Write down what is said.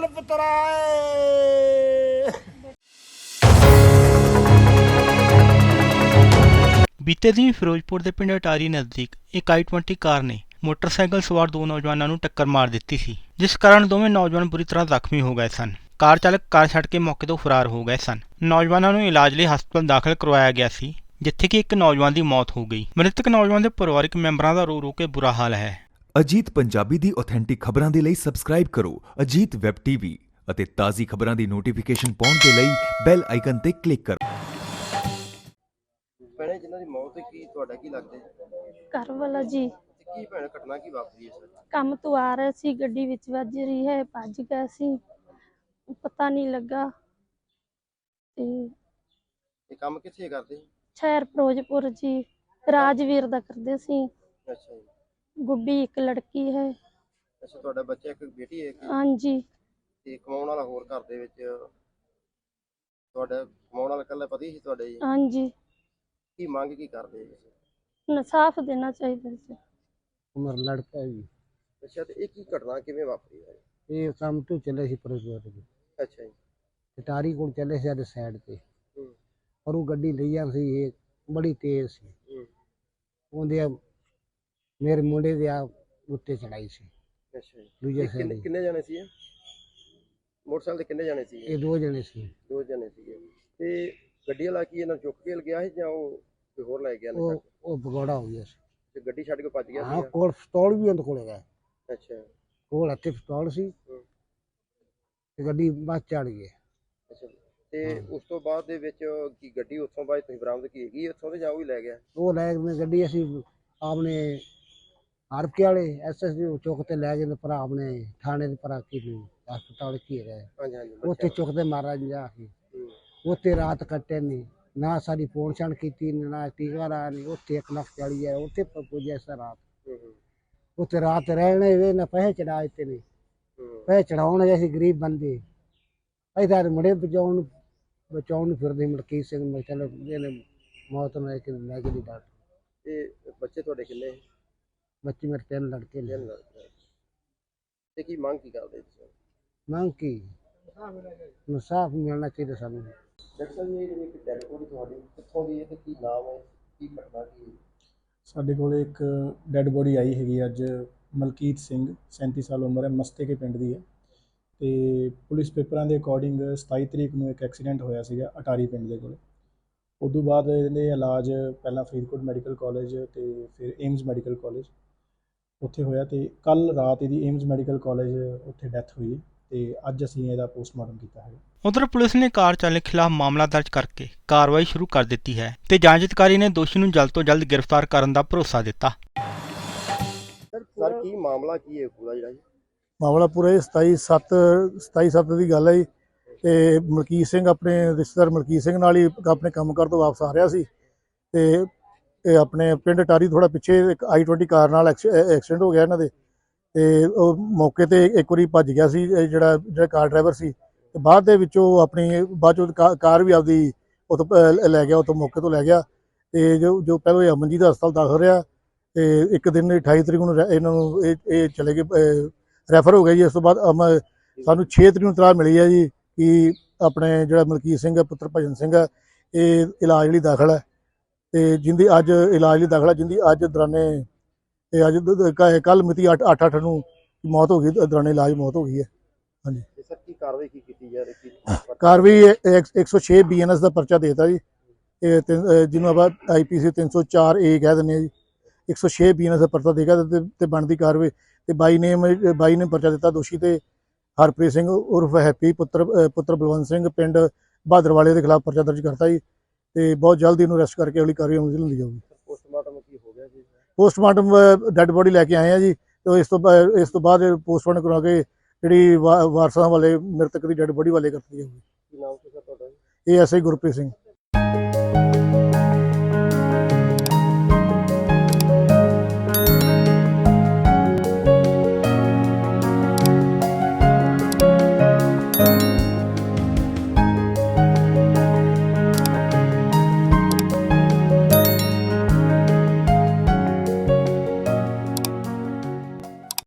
ਚੱਲ ਪੁੱਤਰਾ ਬੀਤੇ ਦਿਨ ਫਿਰੋਜ਼ਪੁਰ ਦੇ ਪਿੰਡ ਅਟਾਰੀ ਨਜ਼ਦੀਕ ਇੱਕ i20 ਕਾਰ ਨੇ ਮੋਟਰਸਾਈਕਲ ਸਵਾਰ ਦੋ ਨੌਜਵਾਨਾਂ ਨੂੰ ਟੱਕਰ ਮਾਰ ਦਿੱਤੀ ਸੀ, ਜਿਸ ਕਾਰਨ ਦੋਵੇਂ ਨੌਜਵਾਨ ਬੁਰੀ ਤਰ੍ਹਾਂ ਜ਼ਖਮੀ ਹੋ ਗਏ ਸਨ। ਕਾਰ ਚਾਲਕ ਕਾਰ ਛੱਡ ਕੇ ਮੌਕੇ ਤੋਂ ਫਰਾਰ ਹੋ ਗਏ ਸਨ। ਨੌਜਵਾਨਾਂ ਨੂੰ ਇਲਾਜ ਲਈ ਹਸਪਤਾਲ ਦਾਖਲ ਕਰਵਾਇਆ ਗਿਆ ਸੀ, ਜਿੱਥੇ ਕਿ ਇੱਕ ਨੌਜਵਾਨ ਦੀ ਮੌਤ ਹੋ ਗਈ। ਮ੍ਰਿਤਕ ਨੌਜਵਾਨ ਦੇ ਪਰਿਵਾਰਕ ਮੈਂਬਰਾਂ ਦਾ ਰੋ ਰੋ ਕੇ ਬੁਰਾ ਹਾਲ ਹੈ। ਅਜੀਤ ਪੰਜਾਬੀ ਦੀ ਆਥੈਂਟਿਕ ਖਬਰਾਂ ਦੇ ਲਈ ਸਬਸਕ੍ਰਾਈਬ ਕਰੋ ਅਜੀਤ ਵੈਬ ਟੀਵੀ ਅਤੇ ਤਾਜ਼ੀ ਖਬਰਾਂ ਦੀ ਨੋਟੀਫਿਕੇਸ਼ਨ ਪਾਉਣ ਦੇ ਲਈ ਬੈਲ ਆਈਕਨ ਤੇ ਕਲਿੱਕ ਕਰੋ। ਭੈਣੇ ਜਿਨ੍ਹਾਂ ਦੀ ਮੌਤ ਹੋਈ ਕੀ ਤੁਹਾਡਾ ਕੀ ਲੱਗਦਾ ਜੀ? ਘਰ ਵਾਲਾ ਜੀ। ਤੇ ਕੀ ਭੈਣ ਘਟਨਾ ਕੀ ਵਾਪਰੀ ਹੈ ਸਰ? ਕੰਮ ਤੋਂ ਆ ਰਹੇ ਸੀ ਗੱਡੀ ਵਿੱਚ ਵੱਜ ਰਹੀ ਹੈ ਭੱਜ ਗਏ ਸੀ। ਪਤਾ ਨਹੀਂ ਲੱਗਾ। ਤੇ ਇਹ ਕੰਮ ਕਿੱਥੇ ਕਰਦੇ? ਸ਼ਹਿਰ ਫਿਰੋਜ਼ਪੁਰ ਜੀ ਰਾਜਵੀਰ ਦਾ ਕਰਦੇ ਸੀ। ਅੱਛਾ ਜੀ। ਗੁੱਡੀ ਇੱਕ ਲੜਕੀ ਹੈ। ਅੱਛਾ ਤੁਹਾਡਾ ਬੱਚਾ ਇੱਕ ਬੇਟੀ ਹੈ ਇੱਕ? ਹਾਂਜੀ। ਤੇ ਕਮਾਉਣ ਵਾਲਾ ਹੋਰ ਘਰ ਦੇ ਵਿੱਚ ਤੁਹਾਡਾ ਕਮਾਉਣ ਵਾਲਾ ਇਕੱਲਾ ਪਤੀ ਸੀ ਤੁਹਾਡੇ ਜੀ? ਹਾਂਜੀ। ਕੀ ਮੰਗ ਕੀ ਕਰਦੇ ਜੀ ਇਨਸਾਫ ਦੇਣਾ ਚਾਹੀਦਾ ਸੀ ਉਮਰ ਲੜਕਾ ਜੀ। ਅੱਛਾ ਤੇ ਇਹ ਕੀ ਘਟਨਾ ਕਿਵੇਂ ਵਾਪਰੀ ਹੈ? ਇਹ ਕੰਮ ਤੋਂ ਚੱਲੇ ਸੀ ਫਿਰੋਜ਼ਪੁਰ ਦੇ ਅੱਛਾ ਜੀ। ਟਟਾਰੀ ਕੋਲ ਚੱਲੇ ਸੀ ਸਾਡੇ ਸਾਈਡ ਤੇ। ਹੂੰ। ਪਰ ਉਹ ਗੱਡੀ ਲਈ ਜਾਂ ਸੀ ਇਹ ਬੜੀ ਤੇਜ਼ ਸੀ। ਹੂੰ। ਉਹਦੇ ਮੇਰੇ ਮੁੰਡੇ ਦੇ ਆ ਉੱਤੇ ਚੜਾਈ ਸੀ। ਅੱਛਾ ਜੀ। ਦੂਜੇ ਇਹ ਕਿੰਨੇ ਕਿੰਨੇ ਜਾਣੇ ਸੀ ਇਹ? ਮੋਟਰਸਾਈਕਲ ਤੇ ਕਿੰਨੇ ਜਾਣੇ ਸੀ ਇਹ? ਦੋ ਜਣੇ ਸੀ। ਦੋ ਜਾਣੇ ਸੀਗੇ। ਤੇ ਗੱਡੀ ਵਾਲਾ ਕੀ ਇਹਨਾਂ ਨੂੰ ਚੁੱਕ ਕੇ ਗਿਆ ਸੀ ਜਾਂ ਉਹ ਕੋਈ ਹੋਰ ਲੈ ਗਿਆ ਨਾ ਉਹ ਉਹ ਭਗੌੜਾ ਹੋ ਗਿਆ ਸੀ। ਤੇ ਗੱਡੀ ਛੱਡ ਕੇ ਭੱਜ ਗਿਆ ਹਾਂ ਕੋਲ ਪਿਸਤੌਲ ਵੀ ਉਹਦੇ ਕੋਲ ਹੈਗਾ ਅੱਛਾ। ਕੋਲ ਹੱਥੇ ਪਿਸਤੌਲ ਸੀ। ਹੂੰ। ਤੇ ਗੱਡੀ ਬਸ ਚੜ ਗਈ। ਅੱਛਾ ਤੇ ਉਸ ਤੋਂ ਬਾਅਦ ਦੇ ਵਿੱਚ ਕੀ ਗੱਡੀ ਉੱਥੋਂ ਬਾਅਦ ਤੁਸੀਂ ਬਰਾਮਦ ਕੀ ਹੈਗੀ ਉੱਥੋਂ ਤੇ ਜਾਂ ਉਹ ਹੀ ਲੈ ਗਿਆ? ਉਹ ਲੈ ਕੇ ਗੱਡੀ ਅਸੀਂ ਆਪਣੇ ਆਰਪਕੇ ਵਾਲੇ ਐਸਐਸਡੀ ਚੌਕ ਤੇ ਲੈ ਤੇ ਭਰਾ ਆਪਣੇ ਥਾਣੇ ਦੇ ਭਰਾ ਕੀ ਨੂੰ ਹਸਪਤਾਲ ਕੀ ਹੈਗਾ ਹਾਂਜੀ ਹਾਂਜੀ ਉੱਥੇ ਚੁੱਕਦੇ ਮਹਾਰਾਜ ਜਾ ਕੇ। ਉੱਥੇ ਰਾਤ ਕੱਟੇ ਨੇ ਨਾ ਸਾਡੀ ਫੋਨ ਛਾਣ ਕੀਤੀ ਨਾ ਟੀਕਾ ਰਾ ਨਹੀਂ ਉੱਥੇ ਇੱਕ ਲੱਖ ਚਾਲੀ ਹਜ਼ਾਰ ਉੱਥੇ ਪੁੱਜਿਆ ਸਾ ਰਾਤ। ਉੱਥੇ ਰਾਤ ਰਹਿਣੇ ਵੇ ਨਾ ਪੈਸੇ ਚੜਾ ਦਿੱਤੇ ਨੇ। ਹੂੰ। ਪੈਸੇ ਚੜਾਉਣ ਜੇ ਅਸੀਂ ਗਰੀਬ ਬੰਦੇ। ਅਸੀਂ ਤਾਂ ਮੁੰਡੇ ਬਚਾਉਣ ਬਚਾਉਣ ਨੂੰ ਫਿਰਦੇ ਮਲਕੀਤ ਸਿੰਘ ਮੈਂ ਚਲੋ ਇਹਨੇ ਮੌਤ ਨੂੰ ਇੱਕ ਲੈ ਕੇ ਦੀ ਡਾਟ ਤੇ ਬੱਚੇ ਤੁਹਾਡੇ ਕਿੰਨੇ? ਬੱਚੇ ਮੇਰੇ ਤਿੰਨ ਲੜਕੇ ਨੇ। ਤੇ ਕੀ ਮੰਗ ਕੀ ਕਰਦੇ ਤੁਸੀਂ? ਮੰਗ ਕੀ? ਇਨਸਾਫ ਮਿਲਣਾ ਚਾਹੀਦਾ। ਸਾਨੂੰ। ਡਾਕਟਰ ਸਾਹਿਬ ਇਹ ਜਿਹੜੀ ਇੱਕ ਡੈਡ ਬੋਡੀ ਤੁਹਾਡੀ ਕਿੱਥੋਂ ਦੀ ਹੈ ਤੇ ਕੀ ਨਾਮ ਹੈ? ਕੀ ਘਟਨਾ ਕੀ ਹੈ? ਸਾਡੇ ਕੋਲ ਇੱਕ ਡੈੱਡ ਬੋਡੀ ਆਈ ਹੈਗੀ ਅੱਜ ਮਲਕੀਤ ਸਿੰਘ 37 ਸਾਲ ਉਮਰ ਹੈ ਮਸਤੇ ਕੇ ਪਿੰਡ ਦੀ ਹੈ। ਤੇ ਪੁਲਿਸ ਪੇਪਰਾਂ ਦੇ ਅਕੋਰਡਿੰਗ 27 ਤਰੀਕ ਨੂੰ ਇੱਕ ਐਕਸੀਡੈਂਟ ਹੋਇਆ ਸੀਗਾ ਅਟਾਰੀ ਪਿੰਡ ਦੇ ਕੋਲ। ਉਦੋਂ ਬਾਅਦ ਇਹਦੇ ਇਲਾਜ ਪਹਿਲਾਂ ਫਰੀਦਕੋਟ ਮੈਡੀਕਲ ਕਾਲਜ ਤੇ ਫਿਰ ਏਮਜ਼ ਮੈਡੀਕਲ ਕਾਲਜ। ਉੱਥੇ ਹੋਇਆ ਤੇ ਕੱਲ ਰਾਤ ਇਹਦੀ ਏਮਜ਼ ਮੈਡੀਕਲ ਕਾਲਜ ਉੱਥੇ ਡੈਥ ਹੋਈ ਤੇ ਅੱਜ ਅਸੀਂ ਇਹਦਾ ਪੋਸਟਮਾਰਟਮ ਕੀਤਾ ਹੈ ਉਧਰ ਪੁਲਿਸ ਨੇ ਕਾਰ ਚਾਲਕ ਖਿਲਾਫ ਮਾਮਲਾ ਦਰਜ ਕਰਕੇ ਕਾਰਵਾਈ ਸ਼ੁਰੂ ਕਰ ਦਿੱਤੀ ਹੈ ਤੇ ਜਾਂਚ ਅਧਿਕਾਰੀ ਨੇ ਦੋਸ਼ੀ ਨੂੰ ਜਲਦ ਤੋਂ ਜਲਦ ਗ੍ਰਿਫਤਾਰ ਕਰਨ ਦਾ ਭਰੋਸਾ ਦਿੱਤਾ। ਸਰ ਕੀ ਮਾਮਲਾ ਕੀ ਹੈ ਪੂਰਾ ਜਿਹੜਾ ਜੀ? ਮਾਮਲਾ ਪੂਰਾ 27 7 27 7 ਦੀ ਗੱਲ ਹੈ ਜੀ। ਤੇ ਮਲਕੀਤ ਸਿੰਘ ਆਪਣੇ ਰਿਸ਼ਤੇਦਾਰ ਮਲਕੀਤ ਸਿੰਘ ਨਾਲ ਹੀ ਆਪਣੇ ਕੰਮ ਕਰ ਤੋਂ ਵਾਪਸ ਆ ਰਿਹਾ ਸੀ। ਤੇ ਇਹ ਆਪਣੇ ਪਿੰਡ ਟਾਰੀ ਥੋੜਾ ਪਿੱਛੇ ਇੱਕ i20 ਕਾਰ ਨਾਲ ਐਕਸੀ- ਐਕਸੀਡੈਂਟ ਹੋ ਗਿਆ ਇਹਨਾਂ ਦੇ ਤੇ ਉਹ ਮੌਕੇ ਤੇ ਇੱਕ ਵਾਰੀ ਭੱਜ ਗਿਆ ਸੀ, ਇਹ ਜਿਹੜਾ ਜਿਹੜਾ ਕਾਰ ਡਰਾਈਵਰ ਸੀ ਤੇ ਬਾਅਦ ਦੇ ਵਿੱਚ ਉਹ ਆਪਣੀ ਬਾਅਦ ਚੋਂ ਕਾ- ਕਾਰ ਵੀ ਆਪਦੀ ਉਹ ਪ- ਲੈ ਗਿਆ ਉਹ ਮੌਕੇ ਤੋਂ ਲੈ ਗਿਆ ਤੇ ਜੋ ਜੋ ਪਹਿਲਾਂ ਇਹ ਅਮਨਜੀਤ ਹਸਪਤਾਲ ਦਾਖਲ ਰਿਹਾ ਤੇ ਇੱਕ ਦਿਨ 28 ਤਰੀਕ ਨੂੰ ਰਹਿ- ਇਹਨਾਂ ਨੂੰ ਇਹ ਇਹ ਚਲੇ ਗਏ ਰੈਫਰ ਹੋ ਗਿਆ ਜੀ ਇਸ ਤੋਂ ਬਾਅਦ ਅਮ, ਸਾਨੂੰ 6 ਤਰੀਕ ਨੂੰ ਇਤਲਾਹ ਮਿਲੀ ਹੈ ਜੀ ਕਿ ਆਪਣੇ ਜਿਹੜਾ ਮਲਕੀਤ ਸਿੰਘ ਹੈ, ਪੁੱਤਰ ਭਜਨ ਸਿੰਘ ਹੈ, ਇਹ ਇਲਾਜ ਲਈ ਦਾਖਲ ਹੈ। ਤੇ ਜਿੰਦੀ ਅੱਜ ਇਲਾਜ ਲਈ ਦਾਖਲ ਹੈ ਜਿੰਦੀ ਅੱਜ ਦੌਰਾਨੇ ਇਹ ਅੱਜ ਕੱਲ ਮਿਤੀ 8 8 8 ਨੂੰ ਮੌਤ ਹੋ ਗਈ ਦੌਰਾਨੇ ਇਲਾਜ ਮੌਤ ਹੋ ਗਈ ਹੈ। ਤੇ ਸਰ ਕੀ ਕਾਰਵਾਈ ਕੀ ਕੀਤੀ ਜਾ ਰਹੀ? ਕੀ ਕਾਰਵਾਈ ਇਹ ਇੱਕ- 106 ਬੀਐਨਐਸ ਦਾ ਪਰਚਾ ਦੇਤਾ ਜੀ। ਇਹ ਜਿਹਨੂੰ ਆਪਾਂ ਆਈਪੀਸੀ 304 ਏ ਕਹਿ ਦਿੰਦੇ ਆ ਜੀ। 106 ਬੀਐਨਐਸ ਦਾ ਪਰਚਾ ਦੇਗਾ ਤੇ ਤੇ ਬਣਦੀ ਕਾਰਵਾਈ। ਤੇ ਬਾਈ ਨੇਮ ਬਾਈ ਨੇ ਪਰਚਾ ਦਿੱਤਾ ਦੋਸ਼ੀ ਤੇ ਹਰਪ੍ਰੀਤ ਸਿੰਘ ਉਰਫ ਹੈਪੀ ਪੁੱਤਰ ਪੁੱਤਰ ਬਲਵੰਤ ਸਿੰਘ ਪਿੰਡ ਬਹਾਦਰਵਾਲੇ ਦੇ ਖਿਲਾਫ ਪਰਚਾ ਦਰਜ ਕਰਤਾ ਜੀ। ਤੇ ਬਹੁਤ ਜਲਦੀ ਇਹਨੂੰ ਅਰੈਸਟ ਕਰਕੇ ਅਗਲੀ ਕਾਰਵਾਈ ਅਮਲ 'ਚ ਲਿਆਂਦੀ ਜਾਊਗੀ। ਪੋਸਟਮਾਰਟਮ ਕੀ ਹੋ ਗਿਆ ਜੀ? ਪੋਸਟਮਾਰਟਮ ਡੈੱਡ ਬੋਡੀ ਲੈ ਕੇ ਆਏ ਆ ਜੀ ਤੇ ਇਸ ਤੋਂ ਇਸ ਤੋਂ ਬਾਅਦ ਪੋਸਟਮਾਰਟਮ ਕਰਾ ਕੇ ਜਿਹੜੀ ਵਾਰਸਾਂ ਵਾਲੇ ਮ੍ਰਿਤਕ ਦੀ ਡੈੱਡ ਬੋਡੀ ਵਾਲੇ ਕਰਤੀ ਜਾਊਗੀ। ਕੀ ਨਾਮ ਸੀ ਤੁਹਾਡਾ ਜੀ? ਇਹ ਐਸਆਈ ਗੁਰਪ੍ਰੀਤ ਸਿੰਘ।